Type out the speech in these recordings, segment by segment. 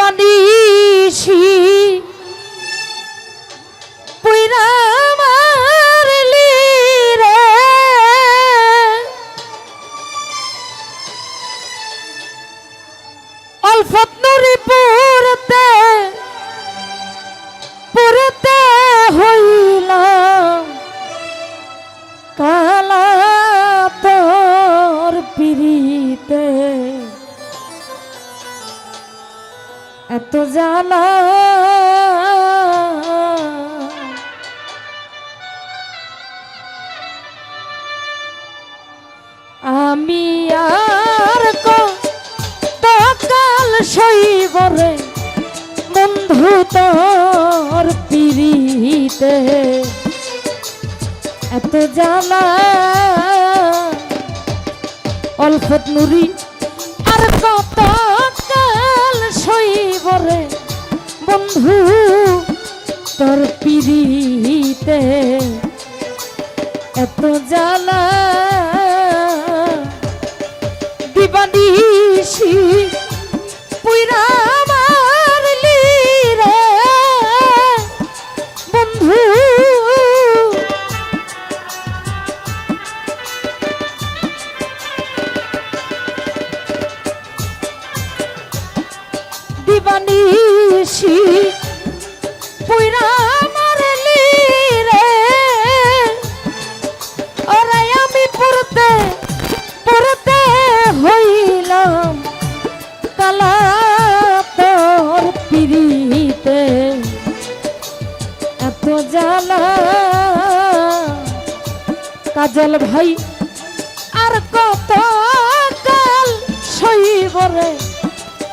দিবানিশি পুইরা মারলি রে। অল্পত নুরি পুরতে পুরতে হইলাম। কালা তোর পিরিতে এত জ্বালা। আমি আর কাল শৈবরে বন্ধু তোর পিরিতে এত জ্বালা। অল্পত নুরি আর কত বন্ধু তোর পিরিতে মারলি রে। ওরে আমি পড়তে। এত কাজল ভাই, আর কত কাল সইবরে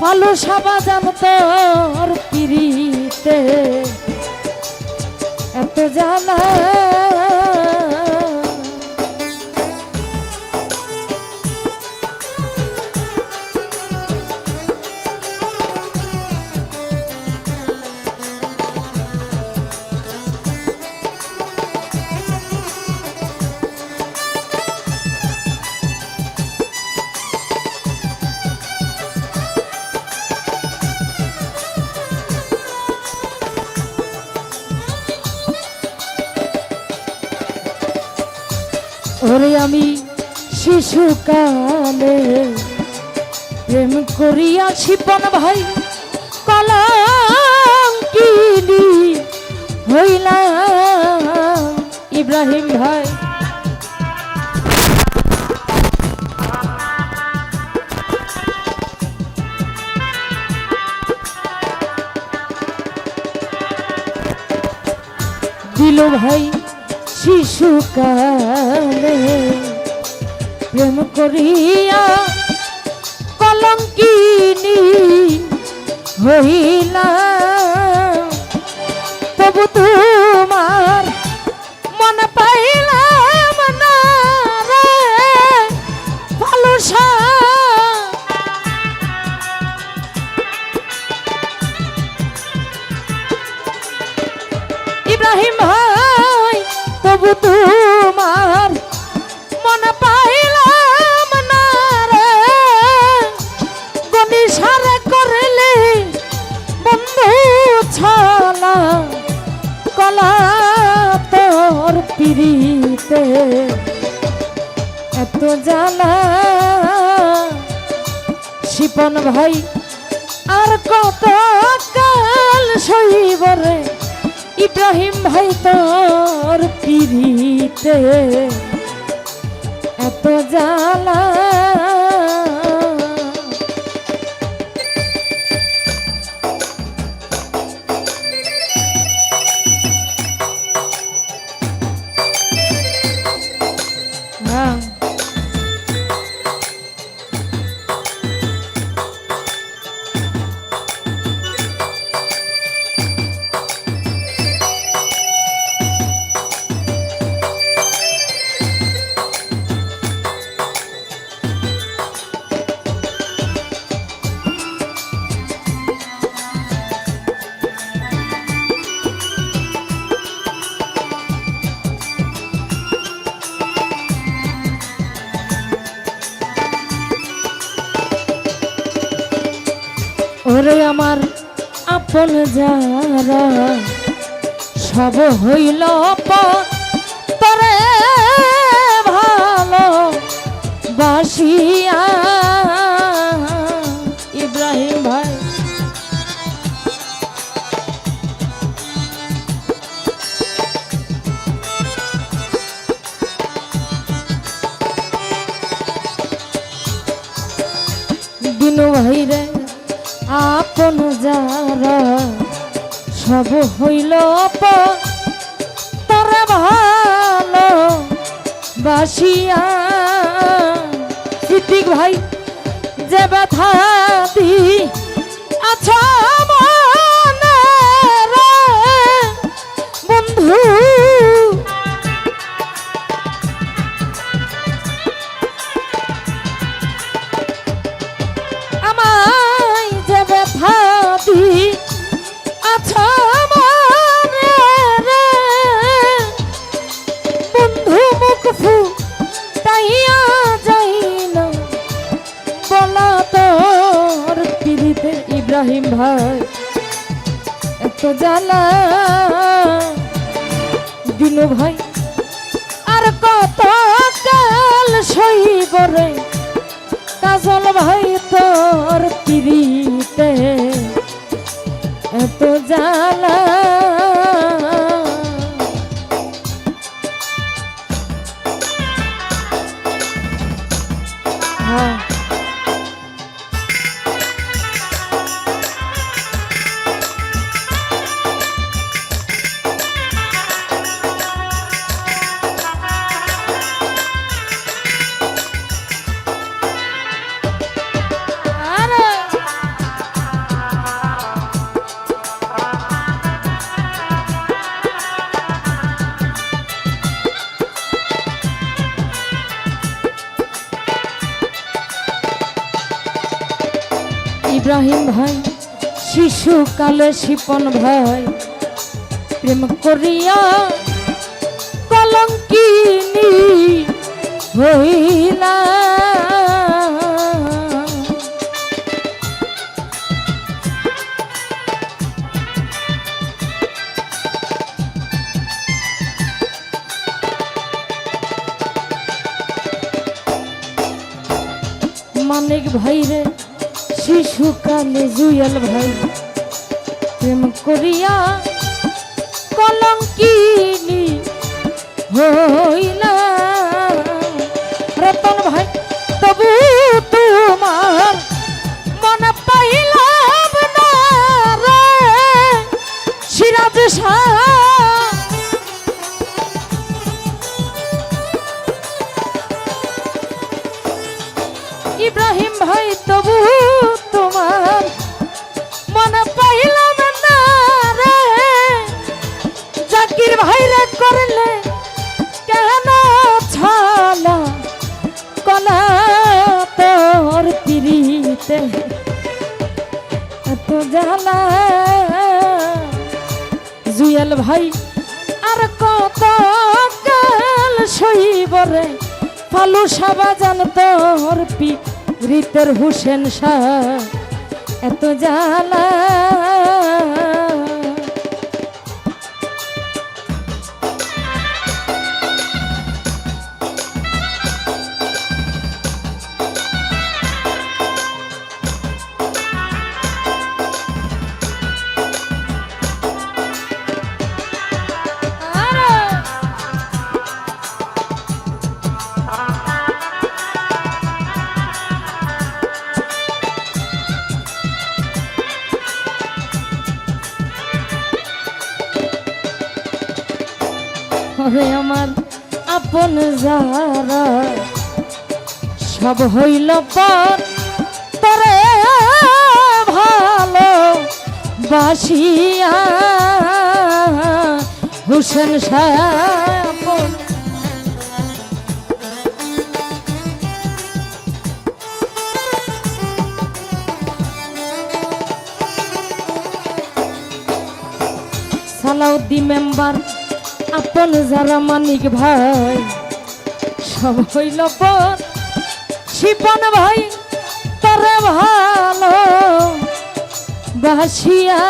পালো সাবা জান তোর পিড়িতে এত জ্বালা শিশুকালে প্রেম করিয়া শিপন ভাই কলঙ্কিনী হইলাম ইব্রাহিম ভাই। দিল ভাই শিশুকালে প্রেম করিয়া কলঙ্কিনী হইলা তবু তোমার ছলা কলা তোর পিড়িতে। এত জ্বালা, শিপন ভাই, আর কত কাল সইবরে ইব্রাহিম ভাই তোর পিড়িতে। এত জ্বালা যারা সব হইল তরে ভালো বাসিয়া। ইব্রাহিম ভাই। দিনু ভাই রে আপন যারা। সব হইল তারা ভালো বাসিয়া। সিদ্দিক ভাই, যে ব্যথা দি আচ্ছা বন্ধু। আমায় যে ব্যথা দি আচ্ছা ভাই এত জ্বালা। দিনু ভাই, আর কত কাল সইব রে? কাজল ভাই তোর পিড়িতে। এত জ্বালা। হ্যাঁ। ইব্রাহিম ভাই শিশুকালে শিপন ভাই প্রেম করিয়া কলঙ্কিনী হইলা। মানিক ভাই রে শিশুকালে জুয়াল ভাই প্রেম করিয়া কলঙ্কিনী হইলা রতন ভাই তবু তোমার জাকির ভাই রে করলে কেন ছালা? কলা তোর পিড়িতে এত জ্বালা। জুয়েল ভাই, আর কত কাল সইব রে? ফালু সাবা জান তোর পি রিতের হুসেন শাহ। এত জ্বালা। ওরে আমার আপন যারা সব হইল পর তরে ভালো বাসিয়া। হুসেন সাপন সালাউদ্দিন মেম্বার আপন যারা মানিক ভাই সব হইল পর। শিপন ভাই তারা ভালো বাসিয়া